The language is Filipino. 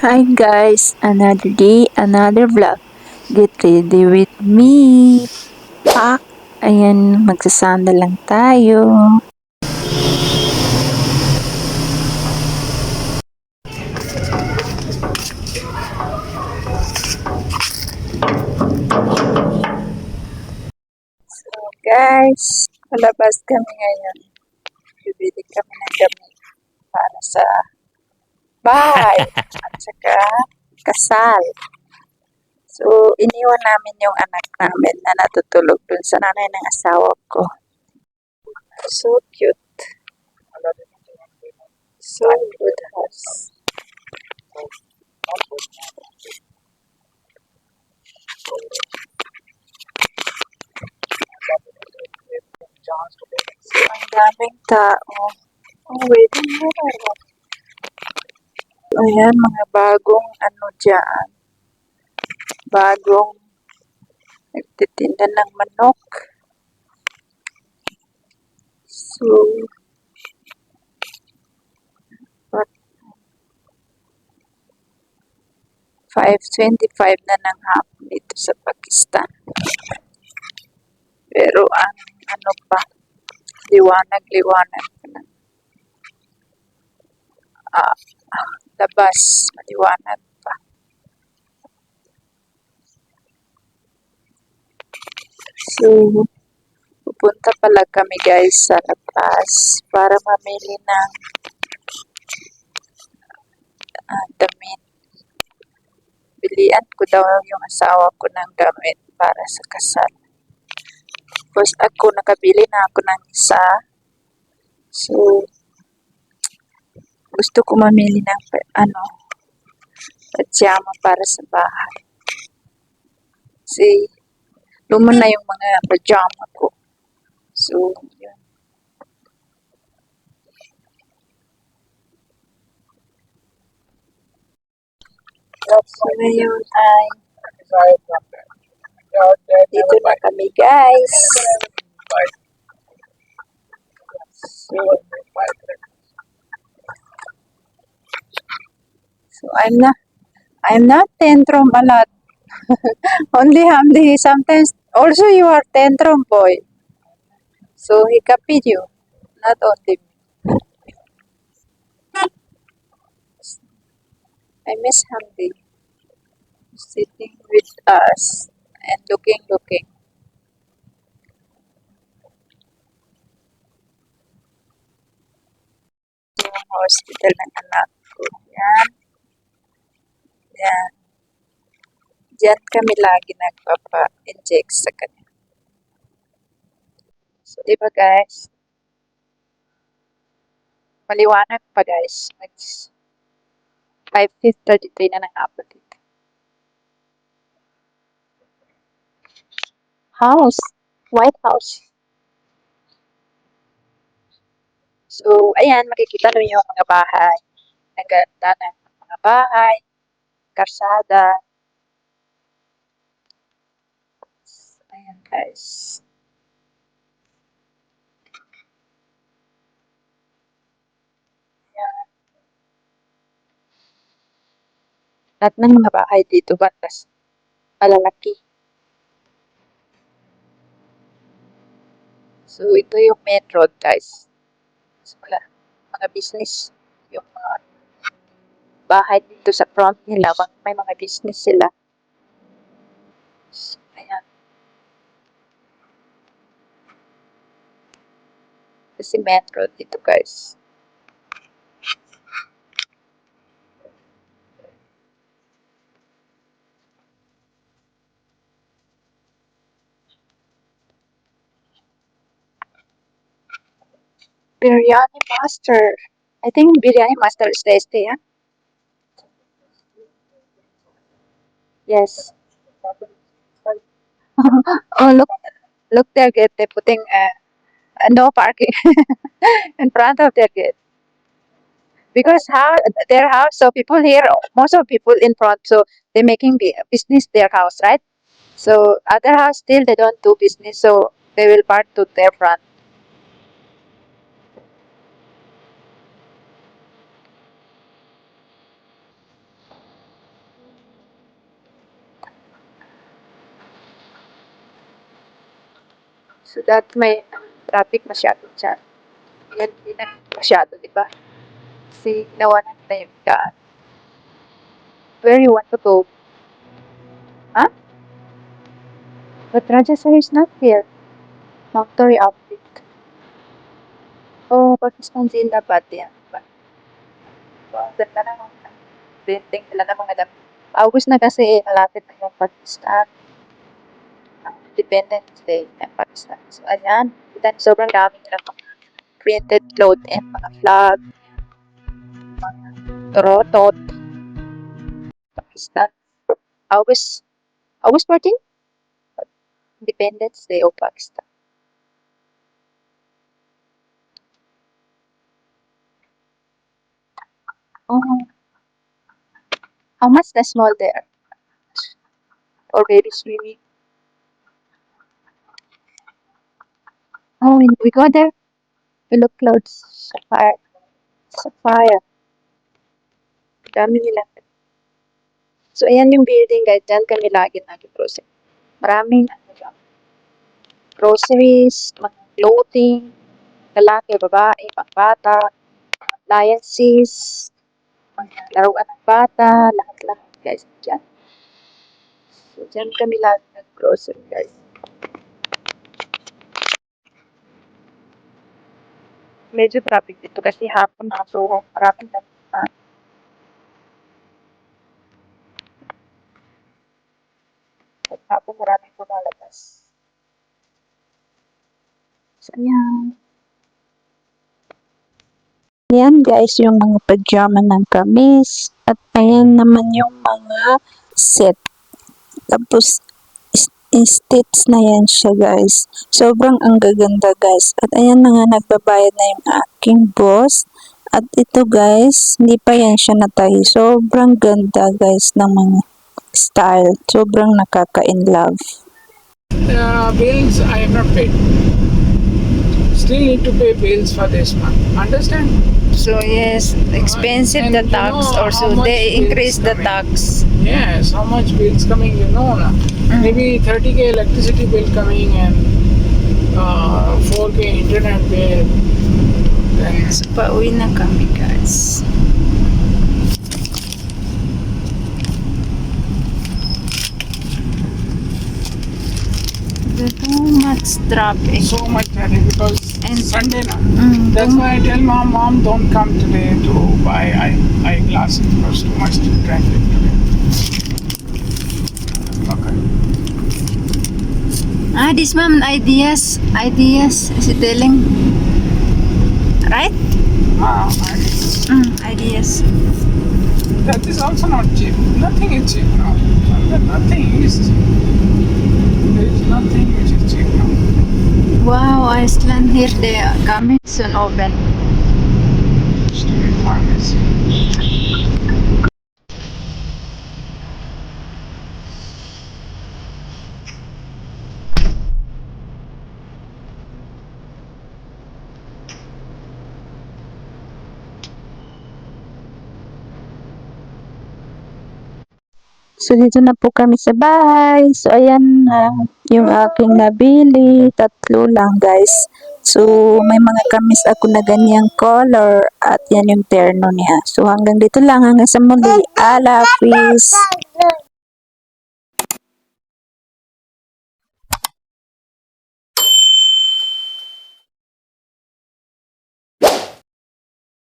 Hi guys, another day, another vlog. Get ready with me. Pak! Ayan, magsasanda lang tayo. So guys, palabas kami ngayon. Bibili kami ng damit para sa bahay at saka kasal. So, iniwan namin yung anak namin na natutulog dun sa nanay ng asawa ko. So cute. So good house. Ang daming tao. Oh, waiting mo Ayan, mga bagong ano dyan. Bagong nagtitinda ng manok. So, what? 5.25 na ng hapon dito sa Pakistan. Pero ang ano pa, liwanag-liwanag pa na. Labas, maliwanag pa. So, pupunta pala kami guys sa labas para mamili ng ah, damit. Bilian ko daw yung asawa ko ng damit para sa kasal. Tapos ako, nakabili na ako ng isa. So, gusto ko mamili ng ano, pajama para sa bahay. Kasi, luma na yung mga pajama ko. So, yun. So, ngayon ay dito na kami guys. So, so I'm not, I'm not tantrum a lot. Only Hamdi, sometimes, also you are tantrum boy. So he copied you, not only me. I miss Hamdi sitting with us and looking, looking. Yung hospital ng anak ko. Yan. Yan. Diyan kami lagi nagpapa-inject sa kanya. So, di ba guys? Maliwanag pa guys. Mag 5.33 na ng hapon dito. House. White House. So, ayan, makikita nyo yung mga bahay. Ang ganda ng mga bahay, karsada. Ayan, guys. Ayan. Lahat ng mga bahay dito, batas. Malalaki. So, ito yung main road, guys. So, wala. Mga business. Yung mga bahay dito sa front nila. May mga business sila. Ayan. Kasi road dito, guys. Biryani Master. I think Biryani Master is tasty, yeah? Yes. oh, look, look their gate. They're putting uh, no parking in front of their gate. Because how their house, so people here, most of people in front, so they're making bu- business their house, right? So other house still they don't do business, so they will park to their front. So that may traffic masyado dyan. Yan, hindi na masyado, di ba? Kasi nawanan na yung daan. Where you want to go? Huh? But Raja Sir is not here. Factory update. Oh, Pakistan Zindabad yan. Diba? Ganda na ng printing nila ng mga dami. August na kasi, malapit na yung Pakistan. Independence Day ng Pakistan. So, ayan. Then, sobrang dami nila mga printed cloth and mga flag. Mga rotot. Pakistan. August, August 14? Independence Day of Pakistan. Oh. How much the small there? Or baby swimming? Oh, when we go there, we look clothes. Sapphire. Sapphire. Dami nila. So, ayan yung building guys. Diyan kami lagi nag-grocery. Maraming ano. Groceries, mga clothing, lalaki, babae, pangbata, appliances, mga laruan ng bata, lahat-lahat guys. Diyan. So, diyan kami lagi nag-grocery guys. Medyo traffic dito kasi hapon na. So, maraming na. hapon maraming pumalabas. So, ayan. Ayan guys, yung mga pajama ng kamis. At ayan naman yung mga set. Tapos, stitch na yan siya guys. Sobrang ang gaganda guys. At ayan na nga, nagbabayad na yung aking boss. At ito guys, hindi pa yan siya natahi. Sobrang ganda guys ng mga style. Sobrang nakaka-in love. uh, bills I have not paid. Still need to pay bills for this month. Understand? So yes, expensive And the you tax know or so they increase the coming? tax. Yes. How much bills coming? You know, na? Mm. maybe 30k electricity bill coming and uh, 4k internet bill. Then So pauwi na kami guys. There's too much traffic. so much traffic because Sunday na. Mm, That's why I tell mom, mom, don't come today to buy eye eyeglasses because too much traffic today. Okay. Ah, this mom ideas, ideas is it telling? Right? Ah, I- Mm, ideas. That is also not cheap. Nothing is cheap now. Nothing is cheap. Iceland here they are coming soon open. So, dito na po kami sa bahay. So, ayan na yung aking nabili. Tatlo lang, guys. So, may mga kamis ako na ganyang color at yan yung terno niya. So, hanggang dito lang. Hanggang sa muli. Ala, peace.